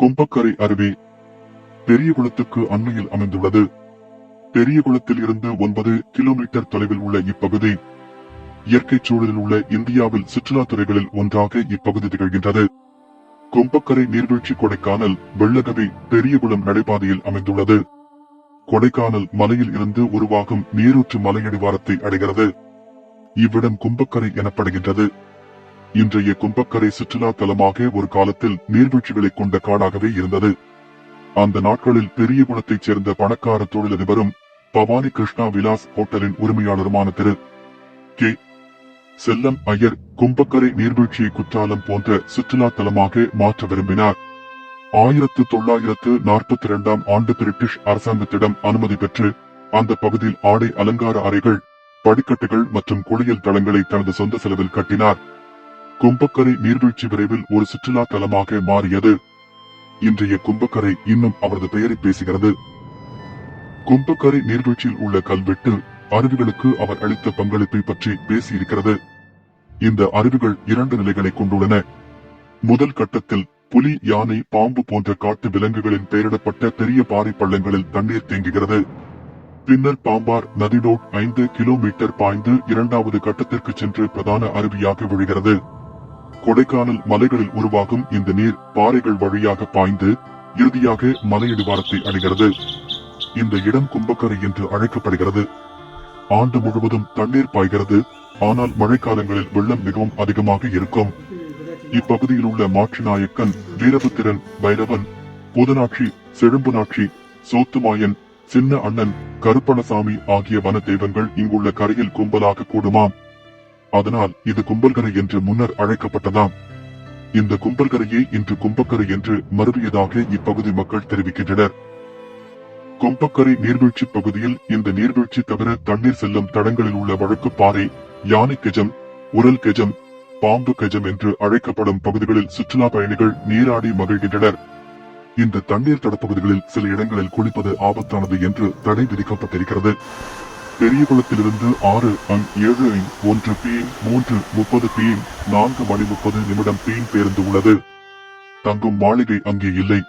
கும்பக்கரை அருவி பெரிய குளத்துக்கு அண்மையில் அமைந்துள்ளது. பெரிய குளத்தில் இருந்து ஒன்பது கிலோமீட்டர் தொலைவில் உள்ள இப்பகுதி இயற்கை சூழலில் உள்ள இந்தியாவில் சுற்றுலா துறைகளில் ஒன்றாக இப்பகுதி திகழ்கின்றது. கும்பக்கரை நீர்வீழ்ச்சி கொடைக்கானல் வெள்ளகவி பெரியகுளம் நடைபாதையில் அமைந்துள்ளது. கொடைக்கானல் மலையில் இருந்து உருவாகும் நீரூற்று மலையடிவாரத்தை அடைகிறது. இவ்விடம் கும்பக்கரை எனப்படுகின்றது. இன்றைய கும்பக்கரை சுற்றுலா தலமாக ஒரு காலத்தில் நீர்வீழ்ச்சிகளை கொண்ட காடாகவே இருந்தது. அந்த நாட்களில் பெரிய குளத்தைச் சேர்ந்த பணக்கார தொழிலதிபரும் பவானி கிருஷ்ணா விலாஸ் ஹோட்டலின் உரிமையாளருமான திரு. கே. செல்லம் ஐயர் கும்பக்கரை நீர்வீழ்ச்சியை குற்றாலம் போன்ற சுற்றுலா தலமாக மாற்ற விரும்பினார். ஆயிரத்து தொள்ளாயிரத்து நாற்பத்தி இரண்டாம் ஆண்டு பிரிட்டிஷ் அரசாங்கத்திடம் அனுமதி பெற்று அந்த பகுதியில் ஆடை அலங்கார அறைகள் படிக்கட்டுகள் மற்றும் குளியல் தளங்களை தனது சொந்த செலவில் கட்டினார். கும்பக்கரை நீர்வீழ்ச்சி விரைவில் ஒரு சுற்றுலா தலமாக மாறியது. இன்றைய கும்பக்கரை இன்னும் அவரது பெயரை பேசுகிறது. கும்பக்கரை நீர்வீழ்ச்சியில் உள்ள கல்வெட்டு அருவிகளுக்கு அவர் அளித்த பங்களிப்பை பற்றி பேசியிருக்கிறது. இந்த அருவிகள் இரண்டு நிலைகளை கொண்டுள்ளன. முதல் கட்டத்தில் புலி யானை பாம்பு போன்ற காட்டு விலங்குகளின் பெயரிடப்பட்ட பெரிய பாறை பள்ளங்களில் தண்ணீர் தேங்குகிறது. பின்னர் பாம்பார் நதிடோட் ஐந்து கிலோமீட்டர் பாய்ந்து இரண்டாவது கட்டத்திற்கு சென்று பிரதான அருவியாக விழுகிறது. கொடைக்கானல் மலைகளில் உருவாகும் இந்த நீர் பாறைகள் வழியாக பாய்ந்து இறுதியாக மலையடிவாரத்தை அடைகிறது. இந்த இடம் கும்பக்கரை என்று அழைக்கப்படுகிறது. ஆண்டு முழுவதும் தண்ணீர் பாய்கிறது. ஆனால் மழைக்காலங்களில் வெள்ளம் மிகவும் அதிகமாக இருக்கும். இப்பகுதியில் உள்ள மாட்சிநாயக்கன் வீரபுத்திரன் பைரவன் புதனாட்சி செழும்புனாட்சி சோத்துமாயன் சின்ன அண்ணன் கருப்பணசாமி ஆகிய வன தெய்வங்கள் இங்குள்ள கரையில் கும்பலாக கூடுமாம். அதனால் இது கும்பல்கரை என்று முன்னர் அழைக்கப்பட்டதாம். இந்த கும்பல்கரையே இன்று கும்பக்கரை என்று மருவியதாக இப்பகுதி மக்கள் தெரிவிக்கின்றனர். கும்பக்கரை நீர்வீழ்ச்சி பகுதியில் இந்த நீர்வீழ்ச்சி தவிர தண்ணீர் செல்லும் தடங்களில் உள்ள வழக்கு பாறை யானை கெஜம் உரல் கெஜம் பாம்பு கெஜம் என்று அழைக்கப்படும் பகுதிகளில் சுற்றுலா பயணிகள் நீராடி மகிழ்கின்றனர். இந்த தண்ணீர் தடப்பகுதிகளில் சில இடங்களில் குளிப்பது ஆபத்தானது என்று தடை விதிக்கப்பட்டிருக்கிறது. பெரிய குளத்திலிருந்து ஆறு அங் ஏழு ஐ ஒன்று பி மூன்று முப்பது பிஎம் நான்கு மணி முப்பது நிமிடம் பிஎம் பேருந்து உள்ளது. தங்கும் மாளிகை அங்கே இல்லை.